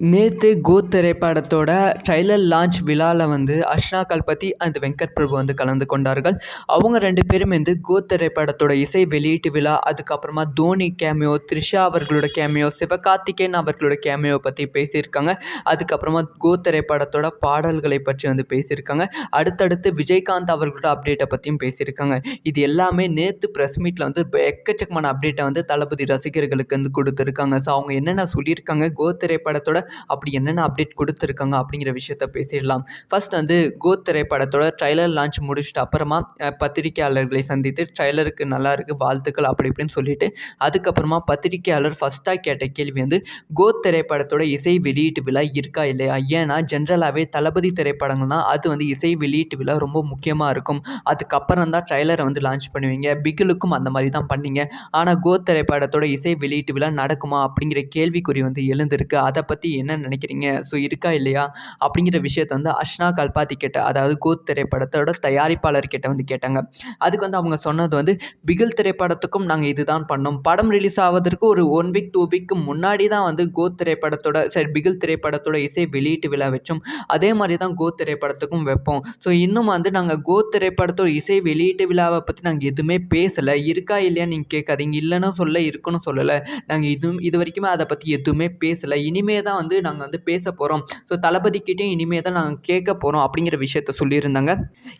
நேற்று கோத் திரைப்படத்தோட trailer launch விழாவில் வந்து அர்ச்சனா கல்பதி அண்ட் வெங்கட் பிரபு வந்து கலந்து கொண்டார்கள். அவங்க ரெண்டு பேரும் வந்து கோத் திரைப்படத்தோட இசை வெளியீட்டு விழா அதுக்கப்புறமா தோனி கேமியோ த்ரிஷா அவர்களோட கேமியோ சிவகார்த்திகேயன் அவர்களோட கேமியோ பற்றி பேசியிருக்காங்க. அதுக்கப்புறமா கோத் திரைப்படத்தோட பாடல்களை பற்றி வந்து பேசியிருக்காங்க. அடுத்தடுத்து விஜயகாந்த் அவர்களோட அப்டேட்டை பற்றியும் பேசியிருக்காங்க. இது எல்லாமே நேற்று ப்ரெஸ் மீட்டில் வந்து எக்கச்சக்கமான அப்டேட்டை வந்து தளபதி ரசிகர்களுக்கு வந்து கொடுத்துருக்காங்க. ஸோ அவங்க என்னென்ன சொல்லியிருக்காங்க? கோத் திரைப்படத்தோட அப்படி என்னென்ன அப்டேட் கொடுத்துருக்காங்க அப்படிங்கிற விஷயத்த பேசிடலாம். ஃபர்ஸ்ட் வந்து கோத் திரைப்படத்தோட ட்ரைலர் லான்ச் முடிச்சிட்டு அப்புறமா பத்திரிகையாளர்களை பத்திரிக்கையாளர்களை சந்தித்து ட்ரைலருக்கு நல்லா இருக்கு வாழ்த்துக்கள் அப்படி இப்படின்னு சொல்லிட்டு அதுக்கப்புறமா பத்திரிக்கையாளர் ஃபஸ்ட்டாக கேட்ட கேள்வி வந்து கோ திரைப்படத்தோட இசை வெளியீட்டு விழா இருக்கா இல்லையா? ஏன்னா ஜென்ரலாகவே தளபதி திரைப்படங்கள்னா அது வந்து இசை வெளியீட்டு விழா ரொம்ப முக்கியமாக இருக்கும். அதுக்கப்புறம் தான் ட்ரைலரை வந்து லான்ச் பண்ணுவீங்க. பிகிலுக்கும் அந்த மாதிரி தான் பண்ணீங்க. ஆனால் கோத் திரைப்படத்தோட இசை வெளியீட்டு விழா நடக்குமா அப்படிங்கிற கேள்விக்குறி வந்து எழுந்திருக்கு. அதை பற்றி என்ன நினைக்கிறீங்க? ஸோ இருக்கா இல்லையா? அப்படிங்கிற விஷயத்த வந்து அஷ்னா கல்பாத்தி கிட்ட அதாவது கோத் திரைப்படத்தோட தயாரிப்பாளர் கிட்ட வந்து கேட்டாங்க. அதுக்கு வந்து அவங்க சொன்னது வந்து பிகில் திரைப்படத்துக்கும் நாங்கள் இதுதான் பண்ணோம். படம் ரிலீஸ் ஆவதற்கு ஒரு ஒன் வீக் டூ வீக்கு முன்னாடி தான் வந்து கோத் திரைப்படத்தோட சரி பிகில் திரைப்படத்தோட இசை வெளியீட்டு விழா வச்சோம். அதே மாதிரி தான் கோத் திரைப்படத்துக்கும் வைப்போம். ஸோ இன்னும் வந்து நாங்கள் கோத் திரைப்படத்தோட இசை வெளியீட்டு விழாவை பற்றி நாங்கள் எதுவுமே பேசலை. இருக்கா இல்லையா நீங்கள் கேட்காதீங்க. இல்லைன்னு சொல்ல இருக்குன்னு சொல்லலை. நாங்கள் இதுவும் இது வரைக்குமே அதை பற்றி எதுவுமே பேசலை. இனிமே தான் வந்து வந்து நாங்கள் வந்து பேச போகிறோம் ஸோ தளபதிக்கிட்டேயும் இனிமேல் தான் நாங்கள் கேட்க போகிறோம் அப்படிங்கிற விஷயத்த சொல்லியிருந்தாங்க.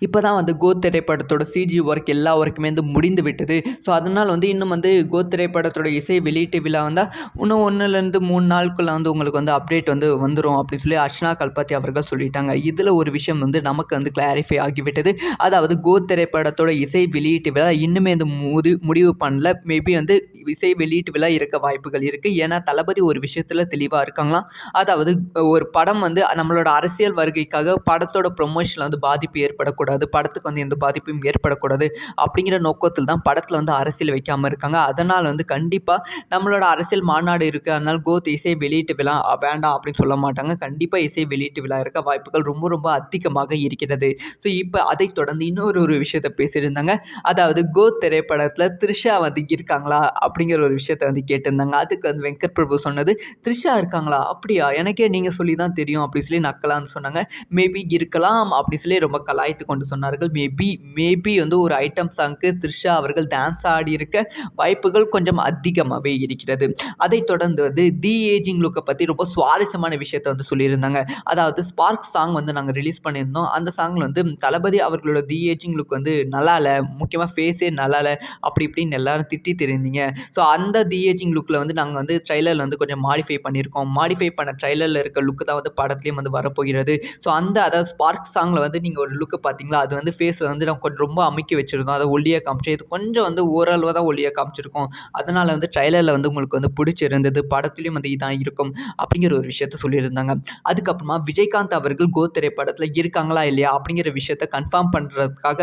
இப்போ தான் வந்து கோ திரைப்படத்தோட சிஜி ஒர்க் எல்லா ஒர்க்குமே வந்து முடிந்து விட்டது. ஸோ அதனால் வந்து இன்னும் வந்து கோ திரைப்படத்தோட இசை வெளியீட்டு விழா வந்தால் இன்னும் ஒன்றுலேருந்து மூணு நாளுக்குள்ள வந்து உங்களுக்கு வந்து அப்டேட் வந்து வந்துடும் அப்படின்னு சொல்லி அர்ச்சனா கல்பாத்தி அவர்கள் சொல்லிட்டாங்க. இதில் ஒரு விஷயம் வந்து நமக்கு வந்து கிளாரிஃபை ஆகிவிட்டது. அதாவது கோத் திரைப்படத்தோட இசை வெளியீட்டு விழா இன்னுமே வந்து முடி முடிவு பண்ணல. மேபி வந்து இசை வெளியீட்டு விழா இருக்க வாய்ப்புகள் இருக்குது ஏன்னா தளபதி ஒரு விஷயத்தில் தெளிவாக இருக்காங்களாம். அதாவது ஒரு படம் வந்து நம்மளோட அரசியல் வருகைக்காக படத்தோட ப்ரொமோஷனில் வந்து பாதிப்பு ஏற்படக்கூடாது படத்துக்கு வந்து எந்த பாதிப்பும் ஏற்படக்கூடாது அப்படிங்கிற நோக்கத்தில் தான் படத்தில் வந்து அரசியல் வைக்காமல் இருக்காங்க. அதனால் வந்து கண்டிப்பாக நம்மளோட அரசியல் மாநாடு இருக்குது அதனால் கோத் இசை வெளியீட்டு விழா வேண்டாம் அப்படின்னு சொல்ல மாட்டாங்க. கண்டிப்பாக இசை வெளியீட்டு விழா இருக்க வாய்ப்புகள் ரொம்ப ரொம்ப அதிகமாக இருக்கிறது. ஸோ இப்போ அதை தொடர்ந்து இன்னொரு ஒரு விஷயத்தை பேசியிருந்தாங்க. அதாவது கோத் திரைப்படத்தில் த்ரிஷா வந்து இருக்காங்களா அப்படிங்கிற ஒரு விஷயத்தை வந்து கேட்டிருந்தாங்க. அதுக்கு வந்து வெங்கட் பிரபு சொன்னது த்ரிஷா இருக்காங்களா? அப்படியா? எனக்கே நீங்கள் சொல்லி தான் தெரியும் அப்படி சொல்லி நக்கலான்னு சொன்னாங்க. மேபி இருக்கலாம் அப்படி சொல்லி ரொம்ப கலாய்த்து கொண்டு சொன்னார்கள். மேபி மேபி வந்து ஒரு ஐட்டம் சாங்க்கு த்ரிஷா அவர்கள் டான்ஸ் ஆடி இருக்க வாய்ப்புகள் கொஞ்சம் அதிகமாகவே இருக்கிறது. அதைத் தொடர்ந்து வந்து தி ஏஜிங் லுக்கை பற்றி ரொம்ப சுவாரஸ்யமான விஷயத்தை வந்து சொல்லியிருந்தாங்க. அதாவது ஸ்பார்க் சாங் வந்து நாங்கள் ரிலீஸ் பண்ணியிருந்தோம். அந்த சாங்கில் வந்து தளபதி அவர்களோட தி ஏஜிங் லுக் வந்து நல்லா இல்லை முக்கியமாக ஃபேஸே நல்லா இல்லை அப்படி இப்படின்னு எல்லாரும் திட்டி தெரிந்தீங்க. ஸோ அந்த தி ஏஜிங் லுக்கில் வந்து நாங்கள் வந்து ட்ரைலரில் வந்து கொஞ்சம் மாடிஃபை பண்ணியிருக்கோம். மாடிஃபை பண்ண ட்ரைலரில் இருக்க லுக்கு தான் வந்து படத்துலேயும் வந்து வரப்போகிறது. ஸோ அந்த அதாவது ஸ்பார்க் சாங்கில் வந்து நீங்கள் ஒரு லுக்கு பார்த்தீங்களா? அது வந்து ஃபேஸ் வந்து நம்ம கொஞ்சம் ரொம்ப அமுக்கி வச்சுருந்தோம். அதை ஒல்லியாக காமிச்சு இது கொஞ்சம் வந்து ஓரளவு தான் ஒல்லியாக காமிச்சிருக்கோம். அதனால் வந்து ட்ரைலரில் வந்து உங்களுக்கு வந்து பிடிச்சிருந்தது படத்துலேயும் வந்து இதான் இருக்கும் அப்படிங்கிற ஒரு விஷயத்த சொல்லியிருந்தாங்க. அதுக்கப்புறமா விஜயகாந்த் அவர்கள் கோ திரைப்படத்தில் இருக்காங்களா இல்லையா அப்படிங்கிற விஷயத்த கன்ஃபார்ம் பண்ணுறதுக்காக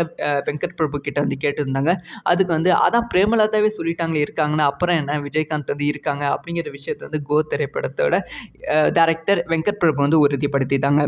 வெங்கட் பிரபு கிட்ட வந்து கேட்டிருந்தாங்க. அதுக்கு வந்து அதான் பிரேமலதாவே சொல்லிட்டாங்க இருக்காங்கன்னா அப்புறம் என்ன விஜயகாந்த் வந்து இருக்காங்க அப்படிங்கிற விஷயத்த வந்து கோ திரைப்படத்தோட டைரக்டர் வெங்கட் பிரபு வந்து உறுதிப்படுத்திட்டாங்க.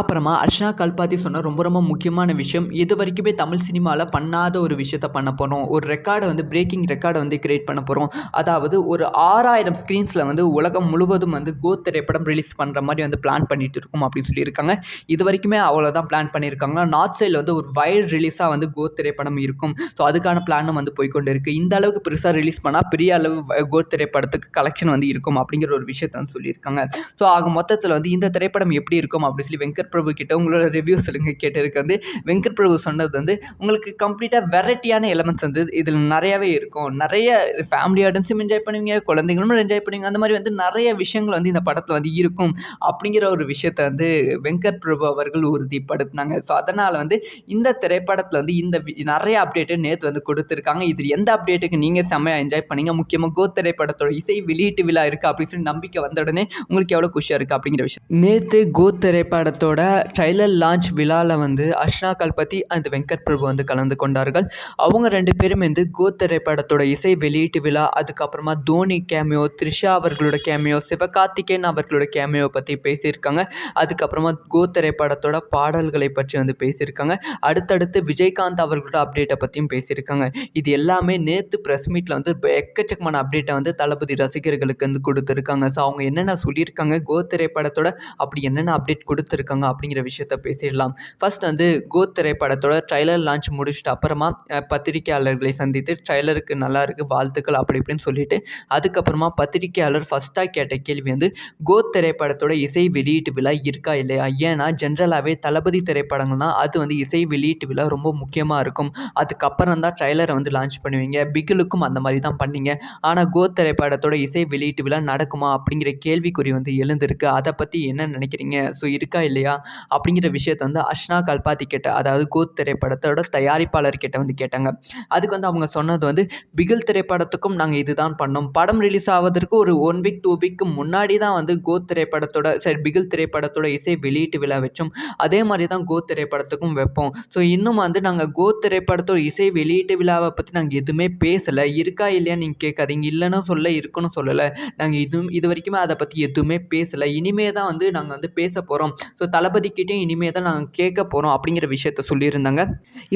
அப்புறமா அர்ஷனா கல்பாத்தி சொன்ன ரொம்ப ரொம்ப முக்கியமான விஷயம் இது வரைக்குமே தமிழ் சினிமாவில் பண்ணாத ஒரு விஷயத்த பண்ண போகிறோம் ஒரு ரெக்கார்டை வந்து பிரேக்கிங் ரெக்கார்டை வந்து கிரியேட் பண்ண போகிறோம் அதாவது ஒரு ஆறாயிரம் ஸ்க்ரீன்ஸில் வந்து உலகம் முழுவதும் வந்து கோ திரைப்படம் ரிலீஸ் பண்ணுற மாதிரி வந்து பிளான் பண்ணிட்டு இருக்கோம் அப்படின்னு சொல்லியிருக்காங்க. இது வரைக்குமே அவ்வளோதான் பிளான் பண்ணியிருக்காங்க. நார்த் சைடில் வந்து ஒரு வைல்ட் ரிலீஸாக வந்து கோ திரைப்படம் இருக்கும். ஸோ அதுக்கான பிளானும் வந்து போய்க்கொண்டு இருக்குது இந்த அளவுக்கு பெருசாக ரிலீஸ் பண்ணால் பெரிய அளவு கோ திரைப்படத்துக்கு கலெக்ஷன் வந்து இருக்கும் அப்படிங்கிற ஒரு விஷயத்த வந்து சொல்லியிருக்காங்க. ஸோ ஆக மொத்தத்தில் வந்து இந்த திரைப்படம் எப்படி இருக்கும் அப்படின்னு சொல்லி வெங்கட் பிரபு கிட்ட உங்களோட ரிவ்யூ சொல்லுங்கள் கேட்டிருக்கு வந்து வெங்கட் பிரபு சொன்னது வந்து உங்களுக்கு கம்ப்ளீட்டாக வெரைட்டியான எலமெண்ட்ஸ் வந்து இதில் நிறையாவே இருக்கும். நிறைய ஃபேமிலி ஆடியன்ஸும் என்ஜாய் பண்ணுவீங்க குழந்தைங்களும் என்ஜாய் பண்ணுவீங்க. அந்த மாதிரி வந்து நிறைய விஷயங்கள் வந்து இந்த படத்தில் வந்து இருக்கும். அப்படிங்கிற ஒரு விஷயத்தை வந்து வெங்கட் பிரபு அவர்கள் உறுதிப்படுத்தினாங்க. ஸோ அதனால் வந்து இந்த திரைப்படத்தில் வந்து இந்த வி- நிறைய அப்டேட்டு நேற்று வந்து கொடுத்துருக்காங்க. இது எந்த அப்டேட்டுக்கு நீங்கள் செம்மையாக என்ஜாய் பண்ணீங்க? முக்கியமாக கோ திரைப்படத்தோட இசை வெளியீட்டு விழா இருக்குது அப்படின்னு சொல்லி நம்பிக்கை வந்த உடனே உங்களுக்கு எவ்வளோ குஷியாக இருக்குது அப்படிங்கிற விஷயம். நேற்று கோ திரைப்படத்தோட படத்தோட ட்ரைலர் லான்ச் விழாவில் வந்து அர்ஷ்னா கல்பதி அண்ட் வெங்கட் பிரபு வந்து கலந்து கொண்டார்கள். அவங்க ரெண்டு பேரும் வந்து கோ திரைப்படத்தோட இசை வெளியீட்டு விழா அதுக்கப்புறமா தோனி கேமியோ த்ரிஷா அவர்களோட கேமியோ சிவகார்த்திகேயன் அவர்களோட கேமியோ பற்றி பேசியிருக்காங்க. அதுக்கப்புறமா கோ திரைப்படத்தோட பாடல்களை பற்றி வந்து பேசியிருக்காங்க. அடுத்தடுத்து விஜயகாந்த் அவர்களோட அப்டேட்டை பற்றியும் பேசியிருக்காங்க. இது எல்லாமே நேற்று ப்ரெஸ் மீட்டில் வந்து எக்கச்சக்கமான அப்டேட்டை வந்து தளபதி ரசிகர்களுக்கு வந்து கொடுத்துருக்காங்க. ஸோ அவங்க என்னென்ன சொல்லியிருக்காங்க கோ திரைப்படத்தோட அப்படி என்னென்ன அப்டேட் கொடுத்துருக்காங்க அப்படிங்கிற விஷயத்த பேசிடலாம். ஃபர்ஸ்ட் வந்து கோத் திரைப்படத்தோட ட்ரைலர் லான்ச் முடிச்சிட்டு அப்புறமா பத்திரிகையாளர்களை பத்திரிக்கையாளர்களை சந்தித்து ட்ரைலருக்கு நல்லா இருக்குது வாழ்த்துக்கள் அப்படி இப்படின்னு சொல்லிட்டு அதுக்கப்புறமா பத்திரிக்கையாளர் ஃபஸ்ட்டாக கேட்ட கேள்வி வந்து கோத் திரைப்படத்தோட இசை வெளியீட்டு விழா இருக்கா இல்லையா? ஏன்னா ஜென்ரலாகவே தளபதி திரைப்படங்கள்னா அது வந்து இசை வெளியீட்டு விழா ரொம்ப முக்கியமாக இருக்கும். அதுக்கப்புறம் தான் ட்ரைலரை வந்து லான்ச் பண்ணுவீங்க. பிகிலுக்கும் அந்த மாதிரி தான் பண்ணீங்க. ஆனால் கோத் திரைப்படத்தோட இசை வெளியீட்டு விழா நடக்குமா அப்படிங்கிற கேள்விக்குறி வந்து எழுந்திருக்கு. அதை பற்றி என்ன நினைக்கிறீங்க? ஸோ இருக்கா இல்லையா? அப்படிங்கிற விஷயத்த வந்து அஷ்னா கல்பாத்தி கிட்ட அதாவது கோத் திரைப்படத்தோட தயாரிப்பாளர் கிட்ட வந்து கேட்டாங்க. அதுக்கு வந்து அவங்க சொன்னது வந்து பிகில் திரைப்படத்துக்கும் நாங்கள் இதுதான் பண்ணோம். படம் ரிலீஸ் ஆவதற்கு ஒரு ஒன் வீக் டூ வீக்கு முன்னாடி தான் வந்து கோத் திரைப்படத்தோட சரி பிகில் திரைப்படத்தோட இசை வெளியீட்டு விழா வச்சோம். அதே மாதிரி தான் கோத் திரைப்படத்துக்கும் வைப்போம். ஸோ இன்னும் வந்து நாங்கள் கோத் திரைப்படத்தோட இசை வெளியீட்டு விழாவை பற்றி நாங்கள் எதுவுமே பேசலை. இருக்கா இல்லையா நீங்கள் கேட்காதீங்க. இல்லைன்னு சொல்ல இருக்குன்னு சொல்லலை. நாங்கள் இதுவும் இது வரைக்குமே அதை பற்றி எதுவுமே பேசலை. இனிமே தான் வந்து நாங்கள் வந்து பேச போகிறோம் ஸோ தளபதிக்கிட்டையும் இனிமேல் தான் நாங்கள் கேட்க போகிறோம் அப்படிங்கிற விஷயத்த சொல்லியிருந்தாங்க.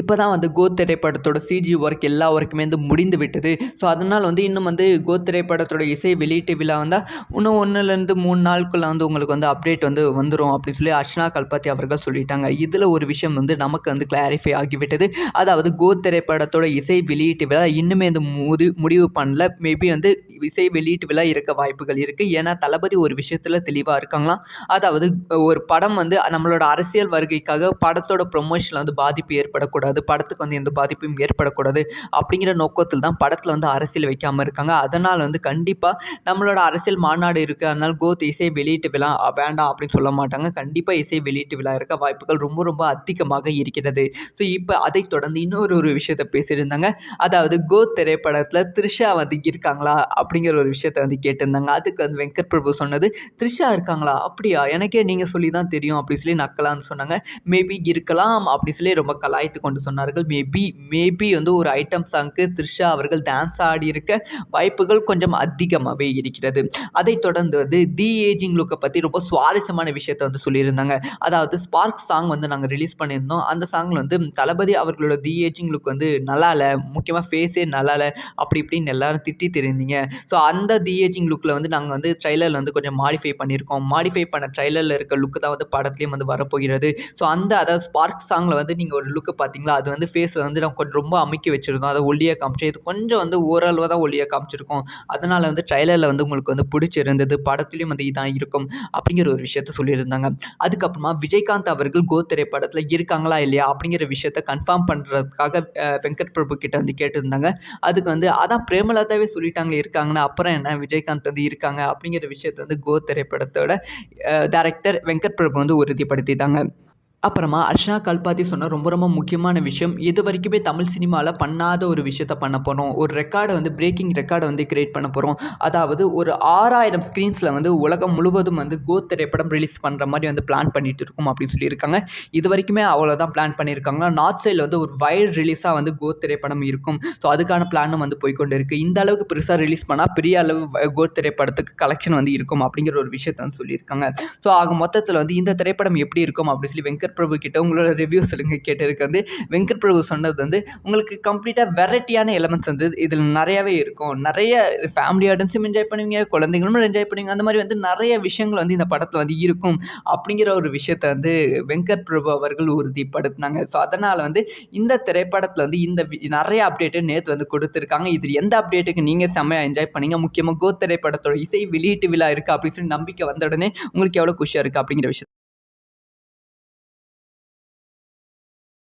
இப்போ தான் வந்து கோ திரைப்படத்தோட சிஜி ஒர்க் எல்லா ஒர்க்குமே வந்து முடிந்து விட்டது. ஸோ அதனால் வந்து இன்னும் வந்து கோ திரைப்படத்தோட இசை வெளியீட்டு விழா வந்தால் இன்னும் ஒன்றுலேருந்து மூணு நாளுக்குள்ளே வந்து உங்களுக்கு வந்து அப்டேட் வந்து வந்துடும் அப்படின்னு சொல்லி அர்ஷனா கல்பாத்தி அவர்கள் சொல்லிட்டாங்க. இதில் ஒரு விஷயம் வந்து நமக்கு வந்து கிளாரிஃபை ஆகிவிட்டது. அதாவது கோத் திரைப்படத்தோட இசை வெளியீட்டு விழா இன்னுமே வந்து முடி முடிவு பண்ணல. மேபி வந்து இசை வெளியீட்டு விழா இருக்க வாய்ப்புகள் இருக்குது ஏன்னா தளபதி ஒரு விஷயத்தில் தெளிவாக இருக்காங்களாம். அதாவது ஒரு படம் வந்து நம்மளோட அரசியல் வருகைக்காக படத்தோட ப்ரொமோஷனில் வந்து பாதிப்பு ஏற்படக்கூடாது படத்துக்கு வந்து எந்த பாதிப்பும் ஏற்படக்கூடாது அப்படிங்கிற நோக்கத்தில் தான் படத்தில் வந்து அரசியல் வைக்காமல் இருக்காங்க. அதனால் வந்து கண்டிப்பாக நம்மளோட அரசியல் மாநாடு இருக்குது அதனால் கோத் இசை வெளியீட்டு விழா வேண்டாம் அப்படின்னு சொல்ல மாட்டாங்க. கண்டிப்பாக இசை வெளியீட்டு விழா இருக்க வாய்ப்புகள் ரொம்ப ரொம்ப அதிகமாக இருக்கிறது. ஸோ இப்போ அதை தொடர்ந்து இன்னொரு ஒரு விஷயத்தை பேசியிருந்தாங்க. அதாவது கோத் திரைப்படத்தில் த்ரிஷா வந்து இருக்காங்களா அப்படிங்கிற ஒரு விஷயத்த வந்து கேட்டிருந்தாங்க. அதுக்கு வந்து வெங்கட் பிரபு சொன்னது த்ரிஷா இருக்காங்களா? அப்படியா எனக்கே நீங்கள் சொல்லி தான் தெரியும் அப்படி சொல்லி நக்கலான்னு சொன்னாங்க. மேபி இருக்கலாம் அப்படி சொல்லி ரொம்ப கலாய்த்து கொண்டு சொன்னார்கள். மேபி மேபி வந்து ஒரு ஐட்டம் சாங்க்கு த்ரிஷா அவர்கள் டான்ஸ் ஆடி இருக்க வாய்ப்புகள் கொஞ்சம் அதிகமாகவே இருக்கிறது. அதைத் தொடர்ந்து வந்து தி ஏஜிங் லுக்கை பற்றி ரொம்ப சுவாரஸ்யமான விஷயத்தை வந்து சொல்லியிருந்தாங்க. அதாவது ஸ்பார்க் சாங் வந்து நாங்கள் ரிலீஸ் பண்ணியிருந்தோம். அந்த சாங்கில் வந்து தளபதி அவர்களோட தி ஏஜிங் லுக் வந்து நல்லா இல்லை முக்கியமாக ஃபேஸே நல்லா இல்லை அப்படி இப்படின்னு எல்லாரும் திட்டி தெரிந்தீங்க. ஸோ அந்த தி ஏஜிங் லுக்கில் வந்து நாங்கள் வந்து ட்ரைலரில் வந்து கொஞ்சம் மாடிஃபை பண்ணியிருக்கோம். மாடிஃபை பண்ண ட்ரைலரில் இருக்க லுக்கு தான் வந்து படத்துலேயும் வந்து வரப்போகிறது. ஸோ அந்த அதாவது ஸ்பார்க் சாங்கில் வந்து நீங்கள் ஒரு லுக்கு பார்த்தீங்களா? அது வந்து ஃபேஸ் வந்து நம்ம கொஞ்சம் ரொம்ப அமுக்கி வச்சுருந்தோம். அதை ஒல்லியாக காமிச்சு இது கொஞ்சம் வந்து ஓரளவு தான் ஒல்லியாக காமிச்சிருக்கோம். அதனால் வந்து ட்ரைலரில் வந்து உங்களுக்கு வந்து பிடிச்சிருந்தது. படத்துலேயும் வந்து இதான் இருக்கும் அப்படிங்கிற ஒரு விஷயத்த சொல்லியிருந்தாங்க. அதுக்கப்புறமா விஜயகாந்த் அவர்கள் கோ திரைப்படத்தில் இருக்காங்களா இல்லையா அப்படிங்கிற விஷயத்த கன்ஃபார்ம் பண்ணுறதுக்காக வெங்கட் பிரபு கிட்ட வந்து கேட்டிருந்தாங்க. அதுக்கு வந்து அதான் பிரேமலதாவே சொல்லிட்டாங்க இருக்காங்கன்னா. அப்புறம் என்ன? விஜயகாந்த் வந்து இருக்காங்க அப்படிங்கிற விஷயத்த வந்து கோ திரைப்படத்தோட டேரக்டர் வெங்கட் பிரபு வந்து உறுதிப்படுத்திட்டாங்க. அப்புறமா அர்ஷனா கல்பாத்தி சொன்ன ரொம்ப ரொம்ப முக்கியமான விஷயம் இது வரைக்குமே தமிழ் சினிமாவில் பண்ணாத ஒரு விஷயத்த பண்ண போகிறோம் ஒரு ரெக்கார்டை வந்து பிரேக்கிங் ரெக்கார்டை வந்து கிரியேட் பண்ண போகிறோம் அதாவது ஒரு ஆறாயிரம் ஸ்க்ரீன்ஸில் வந்து உலகம் முழுவதும் வந்து கோ திரைப்படம் ரிலீஸ் பண்ணுற மாதிரி வந்து பிளான் பண்ணிட்டு இருக்கோம் அப்படின்னு சொல்லியிருக்காங்க. இது வரைக்குமே அவ்வளோதான் பிளான் பண்ணியிருக்காங்க. நார்த் சைடில் வந்து ஒரு வைல்ட் ரிலீஸாக வந்து கோ திரைப்படம் இருக்கும். ஸோ அதுக்கான பிளானும் வந்து போய்க்கொண்டு இருக்குது இந்த அளவுக்கு பெருசாக ரிலீஸ் பண்ணால் பெரிய அளவு கோ திரைப்படத்துக்கு கலெக்ஷன் வந்து இருக்கும் அப்படிங்கிற ஒரு விஷயத்த வந்து சொல்லியிருக்காங்க. ஸோ ஆக மொத்தத்தில் வந்து இந்த திரைப்படம் எப்படி இருக்கும் அப்படின்னு சொல்லி வெங்கட் பிரபு கிட்ட உங்களோட ரிவ்யூ சொல்லுங்கள் கேட்டிருக்கு வந்து வெங்கட் பிரபு சொன்னது வந்து உங்களுக்கு கம்ப்ளீட்டாக வெரைட்டியான எலமெண்ட்ஸ் வந்து இதில் நிறையாவே இருக்கும். நிறைய ஃபேமிலி ஆடியன்ஸும் என்ஜாய் பண்ணுவீங்க குழந்தைங்களும் என்ஜாய் பண்ணுவீங்க. அந்த மாதிரி வந்து நிறைய விஷயங்கள் வந்து இந்த படத்தில் வந்து இருக்கும். அப்படிங்கிற ஒரு விஷயத்தை வந்து வெங்கட் பிரபு அவர்கள் உறுதிப்படுத்தினாங்க. ஸோ அதனால் வந்து இந்த திரைப்படத்தில் வந்து இந்த வி- நிறைய அப்டேட்டு நேற்று வந்து கொடுத்துருக்காங்க. இது எந்த அப்டேட்டுக்கு நீங்கள் செம்மையாக என்ஜாய் பண்ணீங்க? முக்கியமாக கோ திரைப்படத்தோட இசை வெளியீட்டு விழா இருக்குது அப்படின்னு சொல்லி நம்பிக்கை வந்த உடனே உங்களுக்கு எவ்வளோ குஷியாக இருக்குது அப்படிங்கிற விஷயம்